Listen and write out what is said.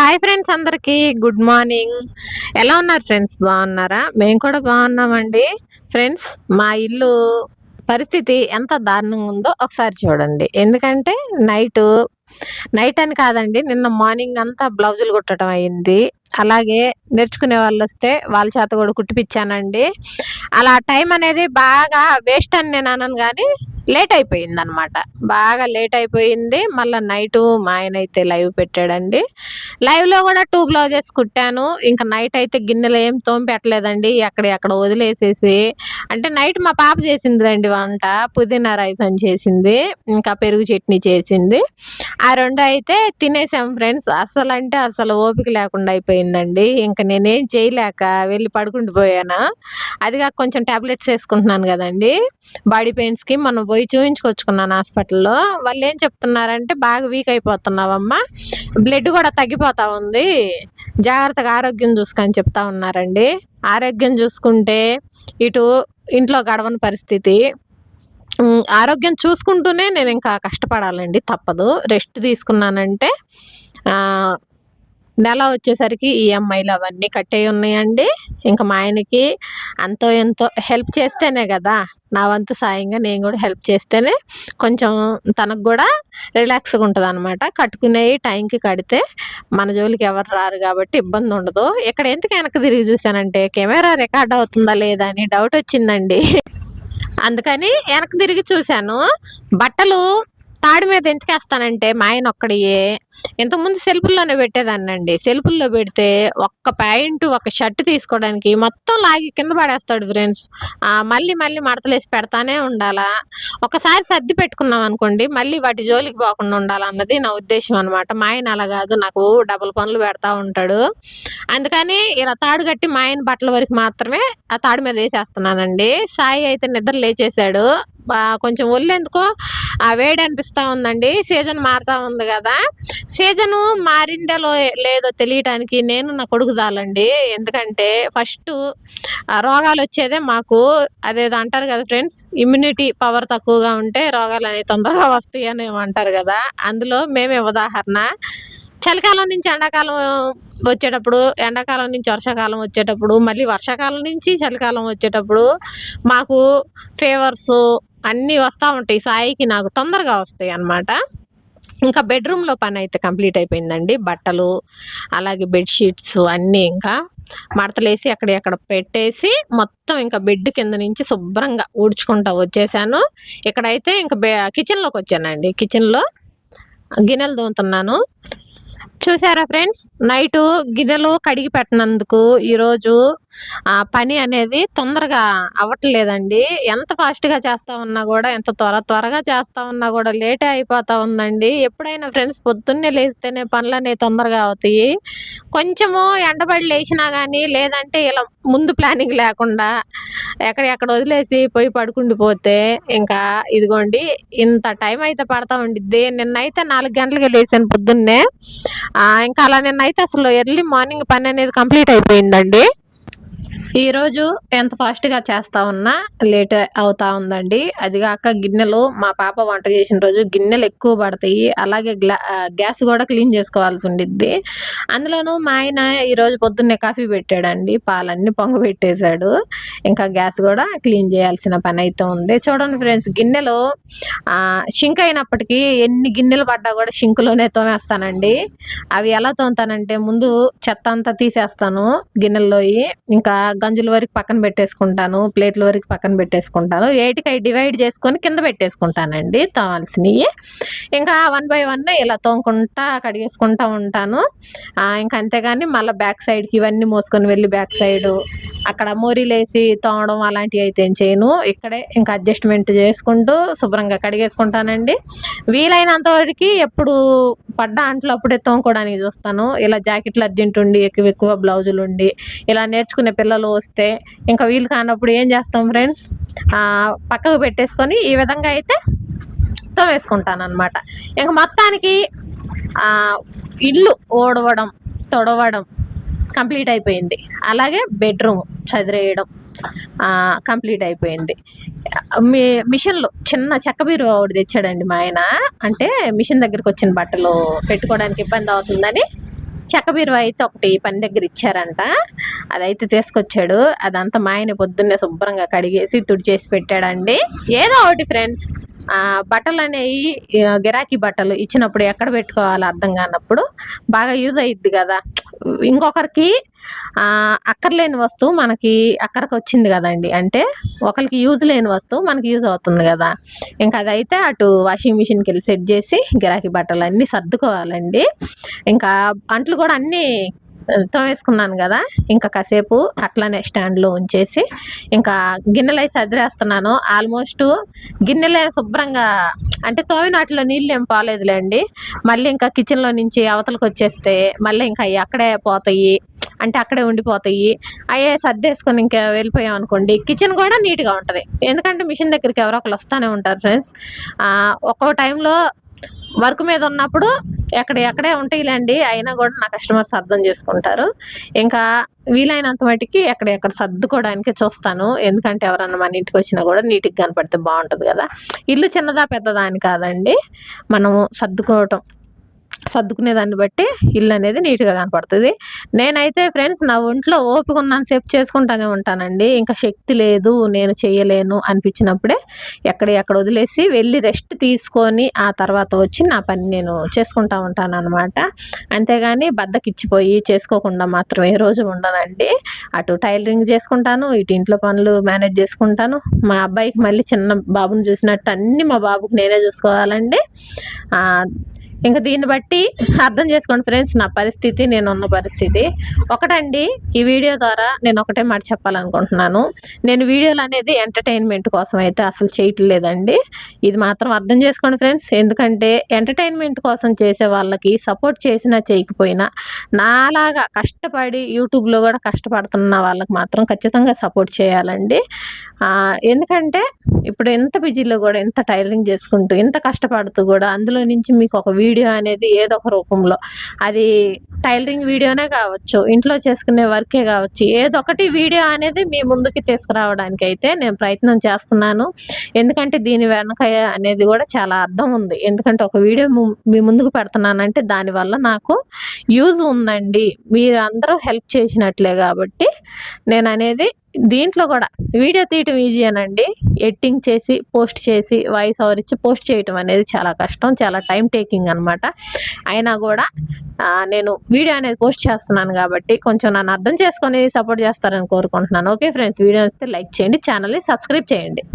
Hi friends అందరికీ. Good morning. ఎలా ఉన్నారు ఫ్రెండ్స్? బాగున్నారా? మేము కూడా బాగున్నామండి. ఫ్రెండ్స్ మా ఇల్లు పరిస్థితి ఎంత దారుణంగా ఉందో ఒకసారి చూడండి. ఎందుకంటే నైట్ నైట్ అని కాదండి నిన్న మార్నింగ్ అంతా బ్లౌజులు కుట్టడం అయింది. అలాగే నేర్చుకునే వాళ్ళు వస్తే వాళ్ళ చేత కూడా కుట్టిపించానండి అలా టైం అనేది బాగా వేస్ట్ అని నేను అనను కానీ లేట్ అయిపోయింది అనమాట బాగా లేట్ అయిపోయింది. మళ్ళీ నైట్ మా ఆయన అయితే లైవ్ పెట్టాడండి. లైవ్లో కూడా టూ బ్లౌజెస్ కుట్టాను. ఇంకా నైట్ అయితే గిన్నెలు ఏం తోంపెట్టలేదండి. ఎక్కడ ఎక్కడ వదిలేసేసి. అంటే నైట్ మా పాప చేసిందిలేండి వంట. పుదీనా రైస్ అని చేసింది. ఇంకా పెరుగు చట్నీ చేసింది. ఆ రెండు అయితే తినేసాం ఫ్రెండ్స్. అసలు అంటే అసలు ఓపిక లేకుండా అయిపోయిందండి. ఇంకా నేనేం చేయలేక వెళ్ళి పడుకుంటూ పోయాను అది కాక కొంచెం టాబ్లెట్స్ వేసుకుంటున్నాను కదండి. బాడీ పెయిన్స్కి మనం పోయి చూపించుకొచ్చుకున్నాను హాస్పిటల్లో. వాళ్ళు ఏం చెప్తున్నారంటే బాగా వీక్ అయిపోతున్నావమ్మా. బ్లడ్ కూడా తగ్గిపోతా ఉంది. జాగ్రత్తగా ఆరోగ్యం చూసుకొని చెప్తా ఉన్నారండి. ఆరోగ్యం చూసుకుంటే ఇటు ఇంట్లో గడవని పరిస్థితి. ఆరోగ్యం చూసుకుంటూనే నేను ఇంకా కష్టపడాలండి తప్పదు. రెస్ట్ తీసుకున్నానంటే నెల వచ్చేసరికి ఈఎంఐలు అవన్నీ కట్టేవి ఉన్నాయండి. ఇంకా మా ఆయనకి అంతో ఎంతో హెల్ప్ చేస్తేనే కదా నా వంతు సాయంగా నేను కూడా హెల్ప్ చేస్తేనే కొంచెం తనకు కూడా రిలాక్స్గా ఉంటుంది అనమాట కట్టుకునేవి టైంకి కడితే మన జోలికి ఎవరు రారు కాబట్టి ఇబ్బంది ఉండదు. ఇక్కడ ఎందుకు వెనక్కి తిరిగి చూశానంటే కెమెరా రికార్డ్ అవుతుందా లేదా అని డౌట్ వచ్చిందండి. అందుకని వెనక్కి తిరిగి చూశాను. బట్టలు తాడి మీద ఎందుకు మా ఆయన ఒక్కడియే. ఇంతకుముందు సెల్ఫుల్లోనే పెట్టేదాన్నండి. సెల్ఫుల్లో పెడితే ఒక్క ప్యాంటు ఒక షర్ట్ తీసుకోవడానికి మొత్తం లాగి కింద పడేస్తాడు ఫ్రెండ్స్. మళ్ళీ మళ్ళీ మడతలేసి పెడతానే ఉండాలా. ఒకసారి సర్ది పెట్టుకున్నాం అనుకోండి మళ్ళీ వాటి జోలికి పోకుండా ఉండాలన్నది నా ఉద్దేశం అనమాట మా ఆయన అలా కాదు నాకు డబుల్ పనులు పెడతా ఉంటాడు. అందుకని ఇలా తాడు కట్టి మా ఆయన బట్టల వరకు మాత్రమే ఆ తాడు మీద వేసేస్తున్నానండి. సాయి అయితే నిద్ర లేచేశాడు. కొంచెం ఒళ్ళెందుకో? ఆ వేడి అనిపిస్తూ ఉందండి. సీజన్ మారుతూ ఉంది కదా. సీజను మారిందో లేదో తెలియటానికి నేను నా కొడుకు చాలండి. ఎందుకంటే ఫస్ట్ రోగాలు వచ్చేదే మాకు అదేదో అంటారు కదా ఫ్రెండ్స్ ఇమ్యూనిటీ పవర్ తక్కువగా ఉంటే రోగాలు అనేవి తొందరగా వస్తాయి అని ఏమో అంటారు కదా. అందులో మేమే ఉదాహరణ. చలికాలం నుంచి ఎండాకాలం వచ్చేటప్పుడు ఎండాకాలం నుంచి వర్షాకాలం వచ్చేటప్పుడు మళ్ళీ వర్షాకాలం నుంచి చలికాలం వచ్చేటప్పుడు మాకు ఫేవర్స్ అన్నీ వస్తూ ఉంటాయి. సాయికి నాకు తొందరగా వస్తాయి అన్నమాట. ఇంకా బెడ్రూమ్లో పని అయితే కంప్లీట్ అయిపోయిందండి. బట్టలు అలాగే బెడ్షీట్స్ అన్నీ ఇంకా మడతలేసి అక్కడ పెట్టేసి మొత్తం ఇంకా బెడ్ కింద నుంచి శుభ్రంగా ఊడ్చుకుంటా వచ్చేసాను. ఇక్కడైతే ఇంకా బె కిచెన్లోకి వచ్చానండి. కిచెన్లో గిన్నెలు దోముతున్నాను చూసారా ఫ్రెండ్స్? నైట్ గిన్నెలు కడిగి పెట్టినందుకు ఈరోజు ఆ పని అనేది తొందరగా అవ్వట్లేదండి. ఎంత ఫాస్ట్గా చేస్తా ఉన్నా కూడా ఎంత త్వర త్వరగా చేస్తా ఉన్నా కూడా లేటే అయిపోతా ఉందండి. ఎప్పుడైనా ఫ్రెండ్స్ పొద్దున్నే లేస్తేనే పనులు అనేవి తొందరగా అవుతాయి. కొంచెము ఎండబడి లేచినా కానీ లేదంటే ఇలా ముందు ప్లానింగ్ లేకుండా ఎక్కడెక్కడ వదిలేసి పోయి పడుకుండిపోతే ఇంకా ఇదిగోండి ఇంత టైం అయితే పడతా ఉండిద్ది. నిన్నైతే నాలుగు గంటలకి లేచాను పొద్దున్నే. ఇంకా అలా నిన్నైతే అసలు ఎర్లీ మార్నింగ్ పని అనేది కంప్లీట్ అయిపోయిందండి. ఈరోజు ఎంత ఫాస్ట్గా చేస్తా ఉన్నా లేట్ అవుతా ఉందండి. అది కాక గిన్నెలు మా పాప వంట చేసిన రోజు గిన్నెలు ఎక్కువ పడతాయి. అలాగే గ్లా గ్యాస్ కూడా క్లీన్ చేసుకోవాల్సి ఉండిద్ది. అందులోనూ మా ఆయన ఈరోజు పొద్దున్నే కాఫీ పెట్టాడండి. పాలన్నీ పొంగ పెట్టేశాడు. ఇంకా గ్యాస్ కూడా క్లీన్ చేయాల్సిన పని అయితే ఉంది. చూడండి ఫ్రెండ్స్ గిన్నెలు షింక్ అయినప్పటికీ ఎన్ని గిన్నెలు పడ్డా కూడా షింకులోనే తోమేస్తానండి. అవి ఎలా తోముతానంటే ముందు చెత్త అంతా తీసేస్తాను గిన్నెల్లోయి. ఇంకా గంజుల వరకు పక్కన పెట్టేసుకుంటాను ప్లేట్ల వరకు పక్కన పెట్టేసుకుంటాను. ఎయిట్కి డివైడ్ చేసుకొని కింద పెట్టేసుకుంటానండి తోమాల్సినవి ఇంకా వన్ బై వన్ ఇలా తోముకుంటా కడిగేసుకుంటా ఉంటాను. ఇంకా అంతేగాని మళ్ళీ బ్యాక్ సైడ్కి ఇవన్నీ మోసుకొని వెళ్ళి బ్యాక్ సైడు అక్కడ మోరీలేసి తోమడం అలాంటివి అయితే ఏం చేయను. ఇక్కడే ఇంకా అడ్జస్ట్మెంట్ చేసుకుంటూ శుభ్రంగా కడిగేసుకుంటానండి. వీలైనంత వరకు ఎప్పుడు పడ్డ అంట్లో అప్పుడే తోముకోవడానికి చూస్తాను. ఇలా జాకెట్లు అర్జెంట్ ఉండి ఎక్కువ ఎక్కువ బ్లౌజులు ఉండి ఇలా నేర్చుకునే పిల్లలు వస్తే ఇంకా వీలు కానప్పుడు ఏం చేస్తాం ఫ్రెండ్స్? పక్కకు పెట్టేసుకొని ఈ విధంగా అయితే తోమేసుకుంటాను అనమాట ఇంకా మొత్తానికి ఇల్లు ఓడవడం తొడవడం కంప్లీట్ అయిపోయింది. అలాగే బెడ్రూమ్ చదిరేయడం కంప్లీట్ అయిపోయింది. మీ మిషన్లు చిన్న చెక్క బీరు ఒకటి తెచ్చాడండి మా ఆయన. అంటే మిషన్ దగ్గరికి వచ్చిన బట్టలు పెట్టుకోవడానికి ఇబ్బంది అవుతుందని చెక్క బీరువా అయితే ఒకటి పని దగ్గర ఇచ్చారంట. అదైతే తీసుకొచ్చాడు. అదంతా మా ఆయన పొద్దున్నే శుభ్రంగా కడిగేసి తుడిచేసి పెట్టాడండి. ఏదో ఒకటి ఫ్రెండ్స్ బట్టలు అనేవి గిరాకీ బట్టలు ఇచ్చినప్పుడు ఎక్కడ పెట్టుకోవాలో అర్థం కానప్పుడు బాగా యూజ్ అయ్యిద్ది కదా. ఇంకొకరికి అక్కర్లేని వస్తువు మనకి అక్కడికి వచ్చింది కదండి. అంటే ఒకరికి యూజ్ లేని వస్తువు మనకి యూజ్ అవుతుంది కదా. ఇంకా అదైతే అటు వాషింగ్ మిషన్కి వెళ్ళి సెట్ చేసి గిరాకీ బట్టలు అన్నీ సర్దుకోవాలండి. ఇంకా అంట్లు కూడా అన్నీ తోమేసుకున్నాను కదా. ఇంకా కాసేపు అట్లానే స్టాండ్లో ఉంచేసి ఇంకా గిన్నెలు అయితే సదిరేస్తున్నాను ఆల్మోస్ట్ గిన్నెలే శుభ్రంగా అంటే తోమిన నీళ్ళు ఏం పోలేదులేండి. మళ్ళీ ఇంకా కిచెన్లో నుంచి అవతలకు వచ్చేస్తే మళ్ళీ ఇంకా అవి అక్కడే పోతాయి. అంటే అక్కడే ఉండిపోతాయి. అయ్యే సర్దేసుకొని ఇంకా వెళ్ళిపోయాం అనుకోండి. కిచెన్ కూడా నీట్గా ఉంటుంది. ఎందుకంటే మిషన్ దగ్గరికి ఎవరో ఒకరు వస్తూనే ఉంటారు ఫ్రెండ్స్. ఒక్కో టైంలో వర్క్ మీద ఉన్నప్పుడు ఎక్కడ ఎక్కడే ఉంటాయిలేండి అయినా కూడా నా కస్టమర్స్ అర్థం చేసుకుంటారు. ఇంకా వీలైనంత మటుకి ఎక్కడెక్కడ సర్దుకోవడానికి చూస్తాను. ఎందుకంటే ఎవరన్నా మన ఇంటికి వచ్చినా కూడా నీటికి కనపడితే బాగుంటుంది కదా. ఇల్లు చిన్నదా పెద్దదా అని కాదండి. మనము సర్దుకోవటం సర్దుకునే దాన్ని బట్టి ఇల్లు అనేది నీట్గా కనపడుతుంది. నేనైతే ఫ్రెండ్స్ నా ఒంట్లో ఓపిక ఉన్నంతసేపు చేసుకుంటానే ఉంటానండి. ఇంకా శక్తి లేదు నేను చేయలేను అనిపించినప్పుడే ఎక్కడ ఎక్కడ వదిలేసి వెళ్ళి రెస్ట్ తీసుకొని ఆ తర్వాత వచ్చి నా పని నేను చేసుకుంటా ఉంటాను అనమాట అంతేగాని బద్దకిచ్చిపోయి చేసుకోకుండా మాత్రం ఏ రోజు ఉండనండి. అటు టైలరింగ్ చేసుకుంటాను ఇటు ఇంట్లో పనులు మేనేజ్ చేసుకుంటాను. మా అబ్బాయికి మళ్ళీ చిన్న బాబుని చూసినట్టు అన్నీ మా బాబుకి నేనే చూసుకోవాలండి. ఇంకా దీన్ని బట్టి అర్థం చేసుకోండి ఫ్రెండ్స్ నా పరిస్థితి నేను ఉన్న పరిస్థితి. ఒకటండి ఈ వీడియో ద్వారా నేను ఒకటే మాట చెప్పాలనుకుంటున్నాను. నేను వీడియోలు అనేది ఎంటర్టైన్మెంట్ కోసం అయితే అసలు చేయట్లేదండి. ఇది మాత్రం అర్థం చేసుకోండి ఫ్రెండ్స్. ఎందుకంటే ఎంటర్టైన్మెంట్ కోసం చేసే వాళ్ళకి సపోర్ట్ చేసినా చేయకపోయినా నాలాగా కష్టపడి యూట్యూబ్లో కూడా కష్టపడుతున్న వాళ్ళకి మాత్రం ఖచ్చితంగా సపోర్ట్ చేయాలండి. ఎందుకంటే ఇప్పుడు ఎంత బిజీలో కూడా ఎంత టైలరింగ్ చేసుకుంటూ ఎంత కష్టపడుతూ కూడా అందులో నుంచి మీకు ఒక వీడియో వీడియో అనేది ఏదో ఒక రూపంలో. అది టైలరింగ్ వీడియోనే కావచ్చు ఇంట్లో చేసుకునే వర్కే కావచ్చు ఏదో ఒకటి వీడియో అనేది మీ ముందుకి తీసుకురావడానికి అయితే నేను ప్రయత్నం చేస్తున్నాను. ఎందుకంటే దీని వెనక అనేది కూడా చాలా అర్థం ఉంది. ఎందుకంటే ఒక వీడియో ము- మీ ముందుకు పెడుతున్నానంటే దానివల్ల నాకు యూజ్ ఉందండి. మీరు అందరూ హెల్ప్ చేసినట్లే కాబట్టి నేను అనేది దీంట్లో కూడా వీడియో తీయటం ఈజీ అనండి. ఎడిటింగ్ చేసి పోస్ట్ చేసి వాయిస్ ఓవర్ ఇచ్చి పోస్ట్ చేయటం అనేది చాలా కష్టం చాలా టైం టేకింగ్ అనమాట అయినా కూడా నేను వీడియో అనేది పోస్ట్ చేస్తున్నాను కాబట్టి కొంచెం నన్ను అర్థం చేసుకొని సపోర్ట్ చేస్తారని కోరుకుంటున్నాను. ఓకే ఫ్రెండ్స్ వీడియో వస్తే లైక్ చేయండి ఛానల్ని సబ్స్క్రైబ్ చేయండి.